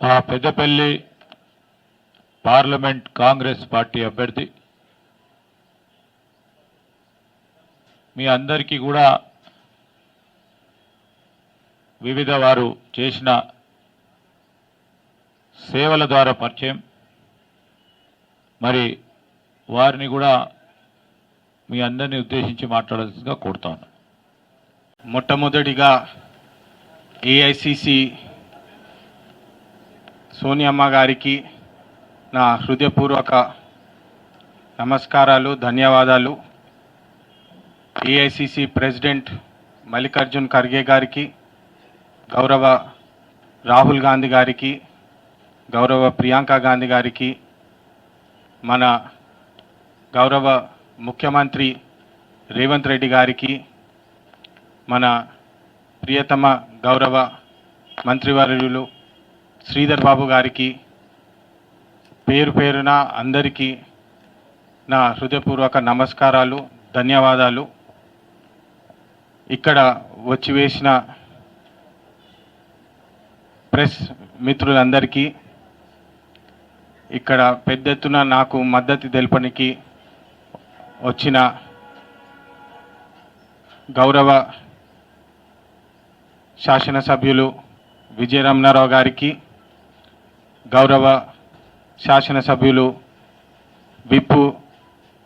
ఆ Peddapalli parliament Congress party అభ్యర్థి. మీ అందరికీ కూడా వివిధ వారు చేసిన సేవల ద్వారా పరిచయం. మరి వారిని కూడా మీ అందరినీ ఉద్దేశించి మాట్లాడాల్సిందిగా కోరుతాను మొట్టమొదటిగా ఏఐసిసి సోనియమ్మ గారికి నా హృదయపూర్వక నమస్కారాలు ధన్యవాదాలు. ఏఐసిసి ప్రెసిడెంట్ మల్లికార్జున్ ఖర్గే గారికి గౌరవ రాహుల్ గాంధీ గారికి గౌరవ ప్రియాంక గాంధీ గారికి మన గౌరవ ముఖ్యమంత్రి రేవంత్ రెడ్డి గారికి మన ప్రియతమ గౌరవ మంత్రివర్యులు శ్రీధర్ బాబు గారికి పేరు పేరున అందరికీ నా హృదయపూర్వక నమస్కారాలు ధన్యవాదాలు. ఇక్కడ వచ్చి వేసిన ప్రెస్ మిత్రులందరికీ ఇక్కడ పెద్ద ఎత్తున నాకు మద్దతు తెలపడానికి వచ్చిన గౌరవ శాసనసభ్యులు విజయరమణారావు గారికి గౌరవ శాసనసభ్యులు విప్పు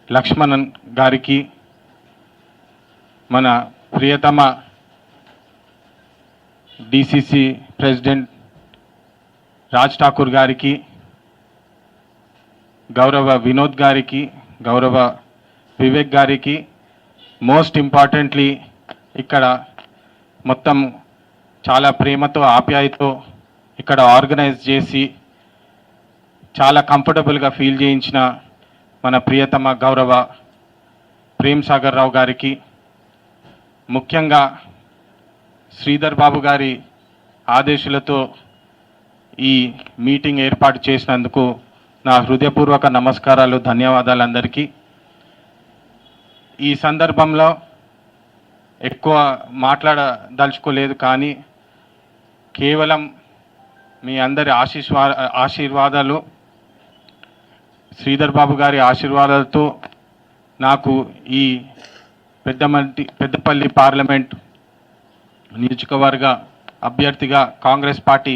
లక్ష్మణన్ గారికి మన ప్రియతమ డిసిసి ప్రెసిడెంట్ రాజ్ ఠాకూర్ గారికి గౌరవ వినోద్ గారికి గౌరవ వివేక్ గారికి మోస్ట్ ఇంపార్టెంట్లీ ఇక్కడ మొత్తం చాలా ప్రేమతో ఆప్యాయతో ఇక్కడ ఆర్గనైజ్ చేసి చాలా కంఫర్టబుల్గా ఫీల్ చేయించిన మన ప్రియతమ గౌరవ ప్రేమ్ సాగర్ రావు గారికి ముఖ్యంగా శ్రీధర్ బాబు గారి ఆదేశాలతో ఈ మీటింగ్ ఏర్పాటు చేసినందుకు నా హృదయపూర్వక నమస్కారాలు ధన్యవాదాలు అందరికీ ఈ సందర్భంలో ఎక్కువ మాట్లాడదలుచుకోలేదు కానీ కేవలం మీ అందరి ఆశీర్వా ఆశీర్వాదాలు శ్రీధర్ బాబు గారి ఆశీర్వాదాలతో నాకు ఈ పెద్దమంటి పెద్దపల్లి పార్లమెంట్ నియోజకవర్గ అభ్యర్థిగా కాంగ్రెస్ పార్టీ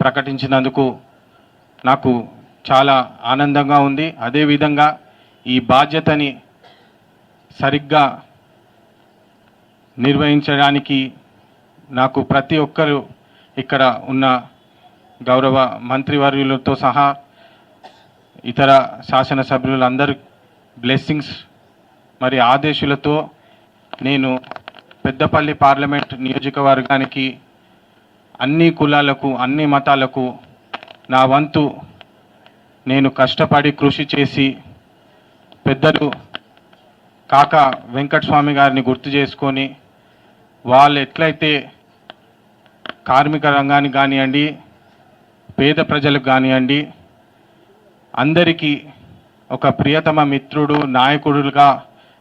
ప్రకటించినందుకు నాకు చాలా ఆనందంగా ఉంది. అదేవిధంగా ఈ బాధ్యతని సరిగ్గా నిర్వహించడానికి నాకు ప్రతి ఒక్కరు ఇక్కడ ఉన్న గౌరవ మంత్రివర్యులతో సహా ఇతర శాసనసభ్యులందరి బ్లెస్సింగ్స్ మరి ఆదేశాలతో నేను పెద్దపల్లి పార్లమెంట్ నియోజకవర్గానికి అన్ని కులాలకు అన్ని మతాలకు నా వంతు నేను కష్టపడి కృషి చేసి పెద్దలు కాక వెంకటస్వామి గారిని గుర్తు చేసుకొని వాళ్ళు ఎట్లయితే కార్మిక రంగానికి కానివ్వండి పేద ప్రజలకు కానివ్వండి అందరికీ ఒక ప్రియతమ మిత్రుడు నాయకుడుగా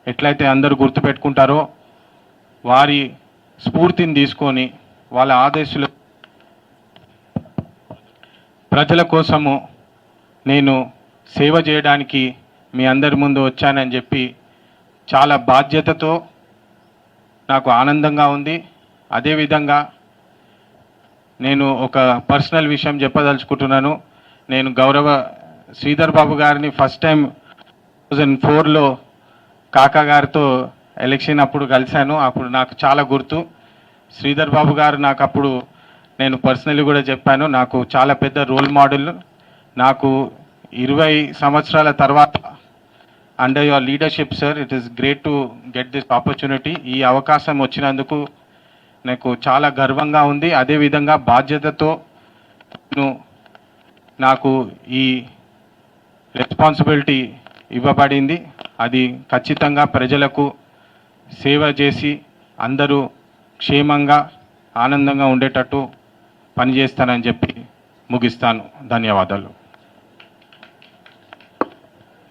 ఎట్లయితే అందరూ గుర్తుపెట్టుకుంటారో వారి స్ఫూర్తిని తీసుకొని వాళ్ళ ఆదేశాలు ప్రజల కోసము నేను సేవ చేయడానికి మీ అందరి ముందు వచ్చానని చెప్పి చాలా బాధ్యతతో నాకు ఆనందంగా ఉంది. అదేవిధంగా నేను ఒక పర్సనల్ విషయం చెప్పదలుచుకుంటున్నాను. నేను గౌరవ శ్రీధర్ బాబు గారిని ఫస్ట్ టైం టూ థౌజండ్ ఫోర్లో కాకా గారితో ఎలక్షన్ అప్పుడు కలిశాను. అప్పుడు నాకు చాలా గుర్తు. శ్రీధర్ బాబు గారు నాకు అప్పుడు నేను పర్సనల్లీ కూడా చెప్పాను. నాకు చాలా పెద్ద రోల్ మోడల్ నాకు ఇరవై సంవత్సరాల తర్వాత under your leadership sir it is great to get this opportunity ఈ అవకాశం వచ్చినందుకు నాకు చాలా గర్వంగా ఉంది. అదేవిధంగా బాధ్యతతో నేను నాకు ఈ రెస్పాన్సిబిలిటీ ఇవ్వబడింది. అది ఖచ్చితంగా ప్రజలకు సేవ చేసి అందరూ క్షేమంగా ఆనందంగా ఉండేటట్టు పనిచేస్తానని చెప్పి ముగిస్తాను. ధన్యవాదాలు.